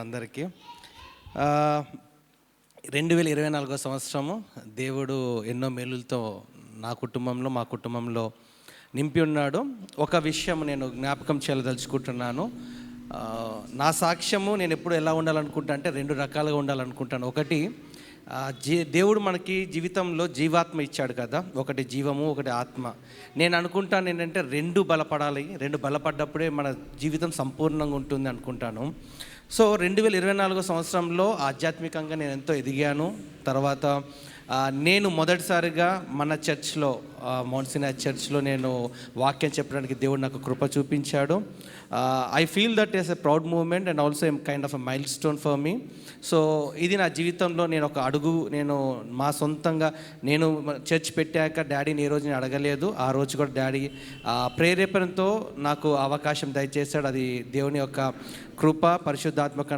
అందరికీ. రెండు వేల ఇరవై నాలుగో సంవత్సరము దేవుడు ఎన్నో మేలులతో నా కుటుంబంలో మా కుటుంబంలో నింపి ఉన్నాడు. ఒక విషయం నేను జ్ఞాపకం చేయదలుచుకుంటున్నాను. నా సాక్ష్యము నేను ఎప్పుడు ఎలా ఉండాలనుకుంటా అంటే రెండు రకాలుగా ఉండాలనుకుంటాను. ఒకటి జీ దేవుడు మనకి జీవితంలో జీవాత్మ ఇచ్చాడు కదా. ఒకటి జీవము ఒకటి ఆత్మ. నేను అనుకుంటాను ఏంటంటే రెండు బలపడాలి. రెండు బలపడ్డప్పుడే మన జీవితం సంపూర్ణంగా ఉంటుంది అనుకుంటాను. సో రెండు వేల ఇరవై నాలుగో సంవత్సరంలో ఆధ్యాత్మికంగా నేను ఎంతో ఎదిగాను. తర్వాత నేను మొదటిసారిగా మన చర్చ్లో మౌన్సినా చర్చ్లో నేను వాక్యం చెప్పడానికి దేవుడు నాకు కృప చూపించాడు. I feel that is a proud moment and also am kind of a milestone for me so ఇది నా జీవితంలో నేను ఒక అడుగు నేను మా సొంతంగా నేను చర్చ్ పెట్టాక డాడీని ఏ రోజు నేను అడగలేదు. ఆ రోజు కూడా డాడీ ప్రేరేపణతో నాకు అవకాశం దయచేశాడు. అది దేవుని యొక్క కృప పరిశుద్ధాత్మక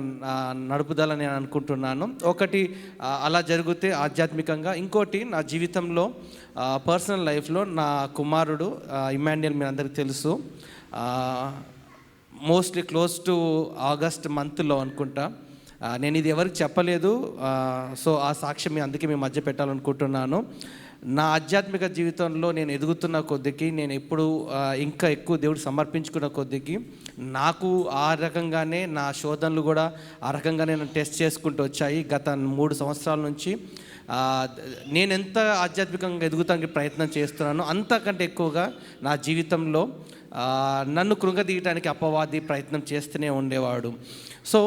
నడుపుదల నేను అనుకుంటున్నాను. ఒకటి అలా జరిగితే ఆధ్యాత్మికంగా ఇంకోటి నా జీవితంలో పర్సనల్ లైఫ్లో నా కుమారుడు ఇమాన్యుయల్ మీ అందరికీ తెలుసు. మోస్ట్లీ క్లోజ్ టు ఆగస్ట్ మంత్లో అనుకుంటా. నేను ఇది ఎవరికి చెప్పలేదు. సో ఆ సాక్ష్యం మీ అందుకే మీ మధ్య పెట్టాలనుకుంటున్నాను. నా ఆధ్యాత్మిక జీవితంలో నేను ఎదుగుతున్న కొద్దికి నేను ఎప్పుడు ఇంకా ఎక్కువ దేవుడు సమర్పించుకున్న కొద్దికి నాకు ఆ రకంగానే నా శోధనలు కూడా ఆ రకంగానే నేను టెస్ట్ చేసుకుంటూ వచ్చాయి. గత మూడు సంవత్సరాల నుంచి నేను ఎంత ఆధ్యాత్మికంగా ఎదుగుతానికి ప్రయత్నం చేస్తున్నానో అంతకంటే ఎక్కువగా నా జీవితంలో నన్ను కృంగదీయటానికి అపవాది ప్రయత్నం చేస్తూనే ఉండేవాడు. సో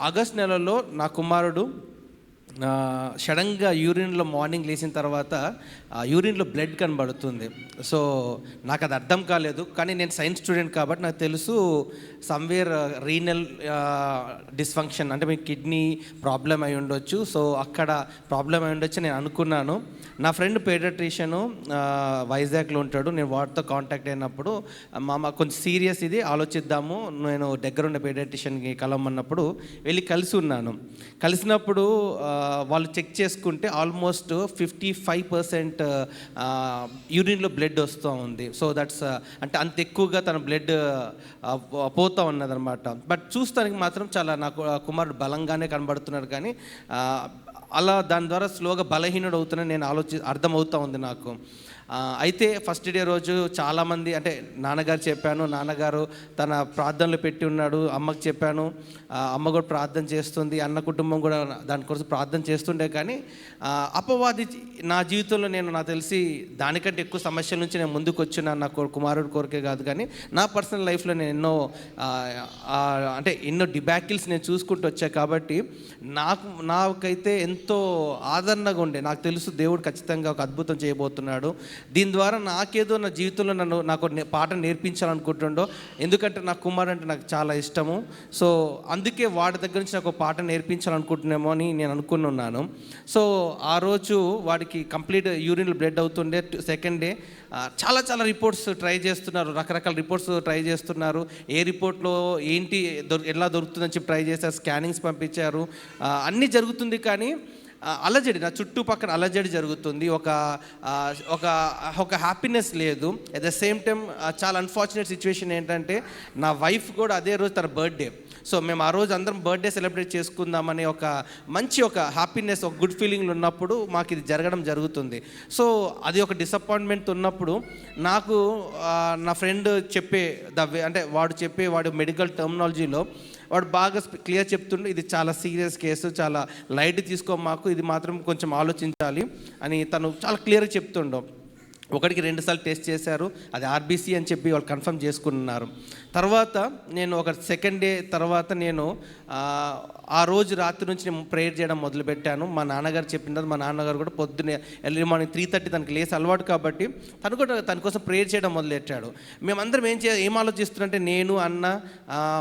ఆగస్ట్ నెలలో నా కుమారుడు సడన్గా యూరిన్లో మార్నింగ్ లేచిన తర్వాత యూరిన్లో బ్లడ్ కనబడుతుంది. సో నాకు అది అర్థం కాలేదు. కానీ నేను సైన్స్ స్టూడెంట్ కాబట్టి నాకు తెలుసు సమ్వేర్ రీనల్ డిస్ఫంక్షన్ అంటే మీ కిడ్నీ ప్రాబ్లం అయి ఉండొచ్చు. సో అక్కడ ప్రాబ్లం అయి ఉండొచ్చు నేను అనుకున్నాను. నా ఫ్రెండ్ పేడట్రిషియను వైజాగ్లో ఉంటాడు. నేను వాటితో కాంటాక్ట్ అయినప్పుడు మామ కొంచెం సీరియస్ ఇది ఆలోచిద్దాము. నేను దగ్గరున్న పేడట్రిషియన్కి కలవమన్నప్పుడు వెళ్ళి కలిసి ఉన్నాను. కలిసినప్పుడు వాళ్ళు చెక్ చేసుకుంటే ఆల్మోస్ట్ ఫిఫ్టీ ఫైవ్ పర్సెంట్ యూరిన్లో బ్లడ్ వస్తూ ఉంది. సో దట్స్ అంటే అంత ఎక్కువగా తన బ్లడ్ పోతూ ఉన్నదనమాట బట్ చూస్తానికి మాత్రం చాలా నాకు కుమారుడు బలంగానే కనబడుతున్నాడు కానీ అలా దాని ద్వారా స్లోగా బలహీనుడు అవుతున్నా నేను ఆలోచి అర్థమవుతూ ఉంది నాకు. అయితే ఫస్ట్ డే రోజు చాలామంది అంటే నాన్నగారు చెప్పాను నాన్నగారు తన ప్రార్థనలు పెట్టి ఉన్నాడు అమ్మకు చెప్పాను అమ్మ కూడా ప్రార్థన చేస్తుంది అన్న కుటుంబం కూడా దానికోసం ప్రార్థన చేస్తుండే కానీ అపవాది నా జీవితంలో నేను నాకు తెలిసి దానికంటే ఎక్కువ సమస్యల నుంచి నేను ముందుకు వచ్చిన నా కుమారుడు కోరికే కాదు కానీ నా పర్సనల్ లైఫ్లో నేను ఎన్నో అంటే ఎన్నో డిబాకిల్స్ నేను చూసుకుంటూ వచ్చా కాబట్టి నాకు నాకైతే ఎంతో ఆదరణగా ఉండే నాకు తెలుసు దేవుడు ఖచ్చితంగా ఒక అద్భుతం చేయబోతున్నాడు దీని ద్వారా నాకేదో నా జీవితంలో నన్ను నాకు పాట పాఠం నేర్పించాలనుకుంటుండో ఎందుకంటే నా కుమార్ అంటే నాకు చాలా ఇష్టము. సో అందుకే వాడి దగ్గర నుంచి నాకు ఒక నేర్పించాలనుకుంటున్నామో అని నేను అనుకుని ఉన్నాను. సో ఆ రోజు వాడికి కంప్లీట్ యూరిన్ బ్లడ్ అవుతుండే సెకండ్ డే. చాలా చాలా రిపోర్ట్స్ ట్రై చేస్తున్నారు రకరకాల రిపోర్ట్స్ ట్రై చేస్తున్నారు. ఏ రిపోర్ట్లో ఏంటి దొరి ఎలా దొరుకుతుందని చెప్పి ట్రై చేశారు స్కానింగ్స్ పంపించారు. అన్నీ జరుగుతుంది కానీ అలజడి నా చుట్టుపక్కల అలజడి జరుగుతుంది. ఒక ఒక ఒక హ్యాపీనెస్ లేదు. అట్ ద సేమ్ టైం చాలా అన్ఫార్చునేట్ సిచ్యువేషన్ ఏంటంటే నా వైఫ్ కూడా అదే రోజు తన బర్త్డే సో మేము ఆ రోజు అందరం బర్త్డే సెలబ్రేట్ చేసుకుందామనే ఒక మంచి ఒక హ్యాపీనెస్ ఒక గుడ్ ఫీలింగ్లు ఉన్నప్పుడు మాకు ఇది జరగడం జరుగుతుంది. సో అది ఒక డిసప్పాయింట్మెంట్ ఉన్నప్పుడు నాకు నా ఫ్రెండ్ చెప్పే ద అంటే వాడు చెప్పే వాడు మెడికల్ టర్మినాలజీలో వాడు బాగా క్లియర్ చెప్తుండే ఇది చాలా సీరియస్ కేసు చాలా లైట్ తీసుకో మాకు ఇది మాత్రం కొంచెం ఆలోచించాలి అని తను చాలా క్లియర్గా చెప్తుండో. ఒకటికి రెండుసార్లు టెస్ట్ చేశారు అది ఆర్బీసీ అని చెప్పి వాళ్ళు కన్ఫర్మ్ చేసుకున్నారు. తర్వాత నేను ఒక సెకండ్ డే తర్వాత నేను ఆ, రోజు రాత్రి నుంచి నేను ప్రేయర్ చేయడం మొదలుపెట్టాను. మా నాన్నగారు చెప్పిన తర్వాత మా నాన్నగారు కూడా పొద్దున్నే ఎర్లీ మార్నింగ్ త్రీ థర్టీ తనకి లేసి అలవాటు కాబట్టి తను కూడా తన కోసం ప్రేయర్ చేయడం మొదలెట్టాడు. మేమందరం ఏం చే ఏం ఆలోచిస్తున్నామంటే నేను అన్న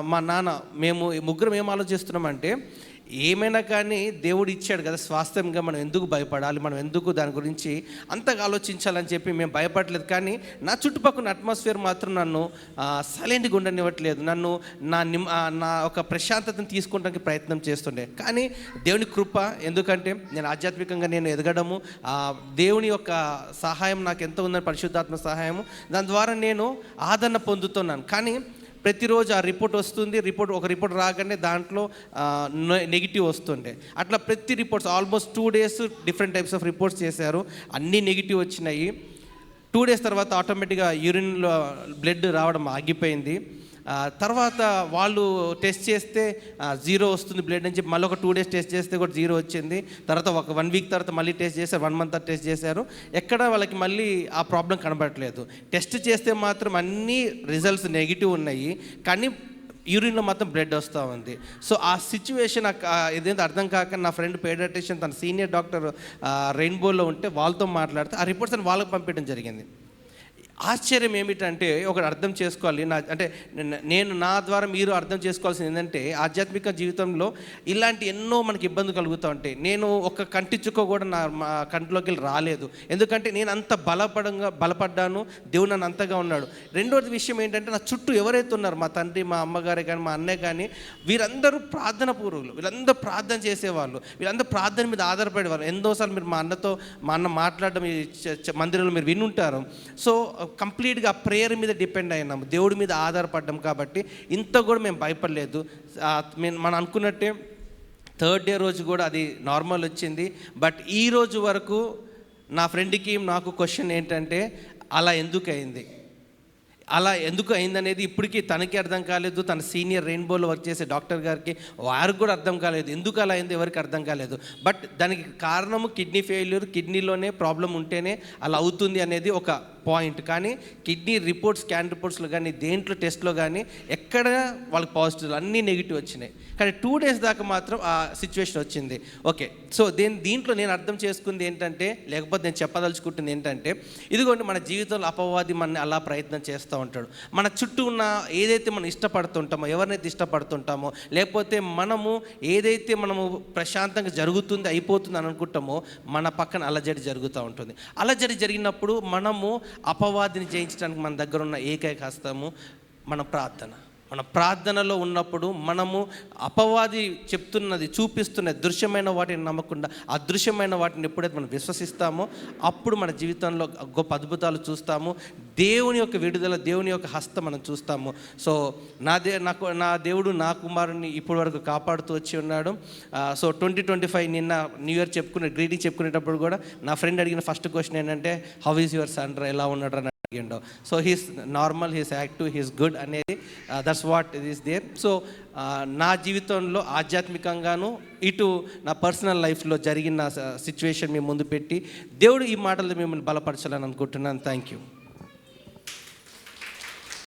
మా నాన్న మేము ముగ్గురం ఏం ఆలోచిస్తున్నామంటే ఏమైనా కానీ దేవుడు ఇచ్చాడు కదా స్వాస్థ్యంగా మనం ఎందుకు భయపడాలి మనం ఎందుకు దాని గురించి అంతగా ఆలోచించాలని చెప్పి మేము భయపడలేదు. కానీ నా చుట్టుపక్కల అట్మాస్ఫియర్ మాత్రం నన్ను సైలెంట్గా ఉండనివ్వట్లేదు. నన్ను నా నిమ్ నా ఒక ప్రశాంతతను తీసుకోవడానికి ప్రయత్నం చేస్తుండే. కానీ దేవుని కృప ఎందుకంటే నేను ఆధ్యాత్మికంగా నేను ఎదగడము దేవుని యొక్క సహాయం నాకు ఎంత ఉందని పరిశుద్ధాత్మ సహాయము దాని ద్వారా నేను ఆదరణ పొందుతున్నాను. కానీ ప్రతిరోజు ఆ రిపోర్ట్ వస్తుంది రిపోర్ట్ ఒక రిపోర్ట్ రాగానే దాంట్లో నెగిటివ్ వస్తుండే. అట్లా ప్రతి reports almost two days different types of reports చేశారు. అన్నీ నెగిటివ్ వచ్చినాయి. టూ డేస్ తర్వాత ఆటోమేటిక్గా యూరిన్లో బ్లడ్ రావడం ఆగిపోయింది. తర్వాత వాళ్ళు టెస్ట్ చేస్తే జీరో వస్తుంది బ్లడ్ అని చెప్పి మళ్ళీ ఒక టూ డేస్ టెస్ట్ చేస్తే కూడా జీరో వచ్చింది. తర్వాత ఒక వన్ వీక్ తర్వాత మళ్ళీ టెస్ట్ చేశారు వన్ మంత్ టెస్ట్ చేశారు. ఎక్కడ వాళ్ళకి మళ్ళీ ఆ ప్రాబ్లం కనబడట్లేదు. టెస్ట్ చేస్తే మాత్రం అన్ని రిజల్ట్స్ నెగిటివ్ ఉన్నాయి. కానీ యూరిన్లో మాత్రం బ్లడ్ వస్తూ ఉంది. సో ఆ సిచ్యువేషన్ ఇదేంటి అర్థం కాక నా ఫ్రెండ్ పేడియాట్రిషియన్ తన సీనియర్ డాక్టర్ రెయిన్బోలో ఉంటే వాళ్ళతో మాట్లాడితే ఆ రిపోర్ట్స్ అని వాళ్ళకి పంపించడం జరిగింది. ఆశ్చర్యం ఏమిటంటే ఒకటి అర్థం చేసుకోవాలి. నా అంటే నేను నా ద్వారా మీరు అర్థం చేసుకోవాల్సింది ఏంటంటే ఆధ్యాత్మిక జీవితంలో ఇలాంటి ఎన్నో మనకి ఇబ్బంది కలుగుతూ ఉంటాయి. నేను ఒక కంటి చుక్క కూడా నా మా కంటిలోకి వెళ్ళి రాలేదు. ఎందుకంటే నేను అంత బలపడంగా బలపడ్డాను. దేవుడు నన్ను అంతగా ఉన్నాడు. రెండోది విషయం ఏంటంటే నా చుట్టూ ఎవరైతే ఉన్నారు మా తండ్రి మా అమ్మగారే కానీ మా అన్నయ్య కానీ వీరందరూ ప్రార్థన పూర్వులు. వీళ్ళందరూ ప్రార్థన చేసేవాళ్ళు. వీళ్ళందరూ ప్రార్థన మీద ఆధారపడేవాళ్ళు. ఎన్నోసార్లు మీరు మా అన్నతో మా అన్న మాట్లాడడం మందిరంలో మీరు వినుంటారు. సో కంప్లీట్గా ప్రేయర్ మీద డిపెండ్ అయినాము. దేవుడి మీద ఆధారపడ్డాం కాబట్టి ఇంత కూడా మేము భయపడలేదు. మనం అనుకున్నట్టే థర్డ్ డే రోజు కూడా అది నార్మల్ వచ్చింది. బట్ ఈ రోజు వరకు నా ఫ్రెండ్కి నాకు క్వశ్చన్ ఏంటంటే అలా ఎందుకు అయింది అలా ఎందుకు అయిందనేది ఇప్పటికీ తనకి అర్థం కాలేదు. తన సీనియర్ రెయిన్బోలో వర్క్ చేసే డాక్టర్ గారికి వారికి కూడా అర్థం కాలేదు. ఎందుకు అలా అయింది ఎవరికి అర్థం కాలేదు. బట్ దానికి కారణము కిడ్నీ ఫెయిల్యూర్ కిడ్నీలోనే ప్రాబ్లం ఉంటేనే అలా అవుతుంది అనేది ఒక పాయింట్ కానీ కిడ్నీ రిపోర్ట్స్ స్కాన్ రిపోర్ట్స్లో కానీ దేంట్లో టెస్ట్లో కానీ ఎక్కడ వాళ్ళకి పాజిటివ్ అన్నీ నెగిటివ్ వచ్చినాయి. కానీ టూ డేస్ దాకా మాత్రం ఆ సిచ్యువేషన్ వచ్చింది. ఓకే సో దేని దీంట్లో నేను అర్థం చేసుకుంది ఏంటంటే లేకపోతే నేను చెప్పదలుచుకుంటుంది ఏంటంటే ఇదిగోండి మన జీవితంలో అపవాది మన అలా ప్రయత్నం చేస్తూ ఉంటాడు. మన చుట్టూ ఉన్న ఏదైతే మనం ఇష్టపడుతుంటామో ఎవరినైతే ఇష్టపడుతుంటామో లేకపోతే మనము ఏదైతే మనము ప్రశాంతంగా జరుగుతుంది అయిపోతుంది అని అనుకుంటామో మన పక్కన అలజడి జరుగుతూ ఉంటుంది. అలజడి జరిగినప్పుడు మనము అపవాదిని జయించడానికి మన దగ్గర ఉన్న ఏకైక హస్తము మన ప్రార్థన. మన ప్రార్థనలో ఉన్నప్పుడు మనము అపవాది చెప్తున్నది చూపిస్తున్న దృశ్యమైన వాటిని నమ్మకుండా అదృశ్యమైన వాటిని ఎప్పుడైతే మనం విశ్వసిస్తామో అప్పుడు మన జీవితంలో గొప్ప అద్భుతాలు చూస్తాము. దేవుని యొక్క విడుదల దేవుని యొక్క హస్తం మనం చూస్తాము. సో నా దే నాకు నా దేవుడు నా కుమారుని ఇప్పటి వరకు కాపాడుతూ వచ్చి ఉన్నాడు. సో ట్వంటీ ట్వంటీ ఫైవ్ నిన్న న్యూ ఇయర్ చెప్పుకునే గ్రీటింగ్ చెప్పుకునేటప్పుడు కూడా నా ఫ్రెండ్ అడిగిన ఫస్ట్ క్వశ్చన్ ఏంటంటే హౌ ఈజ్ యువర్ సన్ ఎలా ఉన్నాడు? అని so he's normal he's active he's good అనేది that's what it is there so నా జీవితంలో ఆధ్యాత్మికంగాను ఇటు నా పర్సనల్ లైఫ్లో జరిగిన uh, సిచ్యువేషన్ మీ ముందు పెట్టి దేవుడు ఈ మాటలు మిమ్మల్ని బలపరచాలని అనుకుంటున్నాను. Thank you